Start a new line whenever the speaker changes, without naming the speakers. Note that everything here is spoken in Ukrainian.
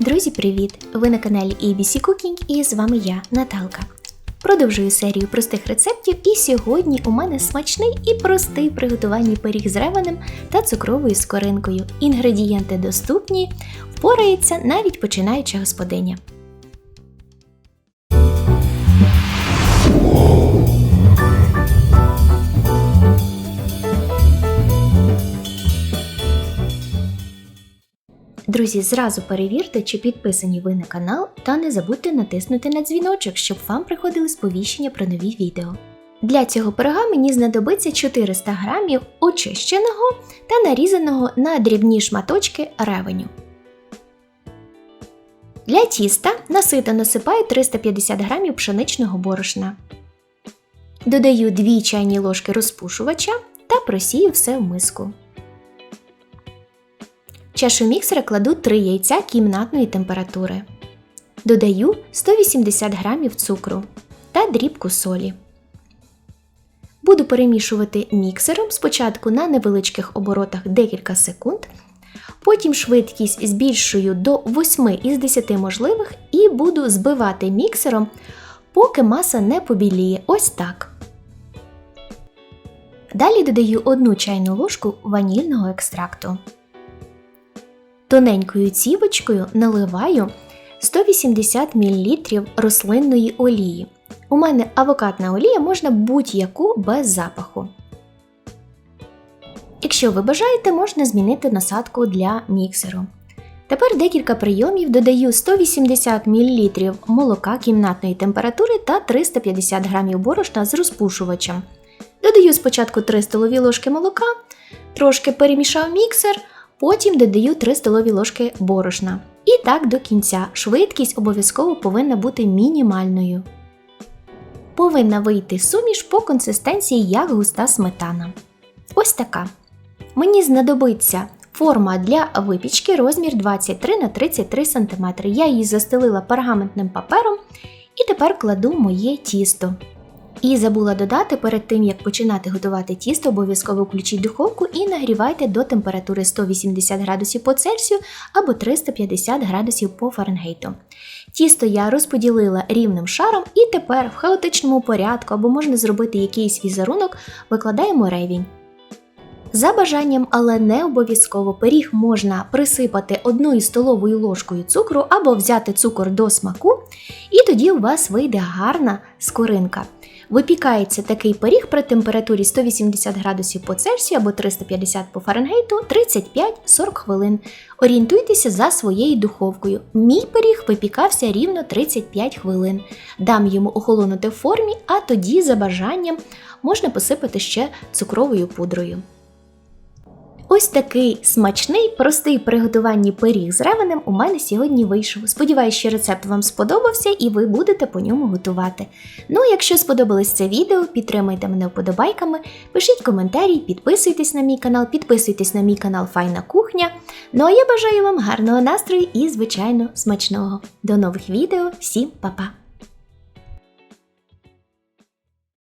Друзі, привіт! Ви на каналі ABC Cooking і з вами я, Наталка. Продовжую серію простих рецептів, і сьогодні у мене смачний і простий приготування пиріг з ревенем та цукровою скоринкою. Інгредієнти доступні, впорається навіть починаюча господиня. Друзі, зразу перевірте, чи підписані ви на канал, та не забудьте натиснути на дзвіночок, щоб вам приходили сповіщення про нові відео. Для цього пирога мені знадобиться 400 г очищеного та нарізаного на дрібні шматочки ревеню. Для тіста насито насипаю 350 г пшеничного борошна. Додаю 2 чайні ложки розпушувача та просію все в миску. Чашу міксера кладу 3 яйця кімнатної температури. Додаю 180 г цукру та дрібку солі. Буду перемішувати міксером спочатку на невеличких оборотах декілька секунд, потім швидкість збільшую до 8 із 10 можливих і буду збивати міксером, поки маса не побіліє. Ось так. Далі додаю 1 чайну ложку ванільного екстракту. Тоненькою цівочкою наливаю 180 мл рослинної олії. У мене авокадна олія можна будь-яку без запаху. Якщо ви бажаєте, можна змінити насадку для міксеру. Тепер декілька прийомів додаю 180 мл молока кімнатної температури та 350 г борошна з розпушувачем. Додаю спочатку 3 столові ложки молока, трошки перемішав міксер. Потім додаю 3 столові ложки борошна. І так до кінця. Швидкість обов'язково повинна бути мінімальною. Повинна вийти суміш по консистенції як густа сметана. Ось така. Мені знадобиться форма для випічки розмір 23 на 33 см. Я її застелила пергаментним папером і тепер кладу моє тісто. І забула додати, перед тим як починати готувати тісто, обов'язково включіть духовку і нагрівайте до температури 180 градусів по Цельсію або 350 градусів по Фаренгейту. Тісто я розподілила рівним шаром, і тепер в хаотичному порядку або можна зробити якийсь візерунок, викладаємо ревінь. За бажанням, але не обов'язково пиріг можна присипати одною столовою ложкою цукру або взяти цукор до смаку, і тоді у вас вийде гарна скоринка. Випікається такий пиріг при температурі 180 градусів по Цельсію або 350 по Фаренгейту 35-40 хвилин. Орієнтуйтеся за своєю духовкою. Мій пиріг випікався рівно 35 хвилин. Дам йому охолонути в формі, а тоді, за бажанням, можна посипати ще цукровою пудрою. Ось такий смачний, простий приготуванні пиріг з ревенем у мене сьогодні вийшов. Сподіваюсь, що рецепт вам сподобався і ви будете по ньому готувати. Ну, якщо сподобалось це відео, підтримайте мене вподобайками, пишіть коментарі, підписуйтесь на мій канал, підписуйтесь на мій канал Файна Кухня. Ну а я бажаю вам гарного настрою і, звичайно, смачного. До нових відео, всім па-па!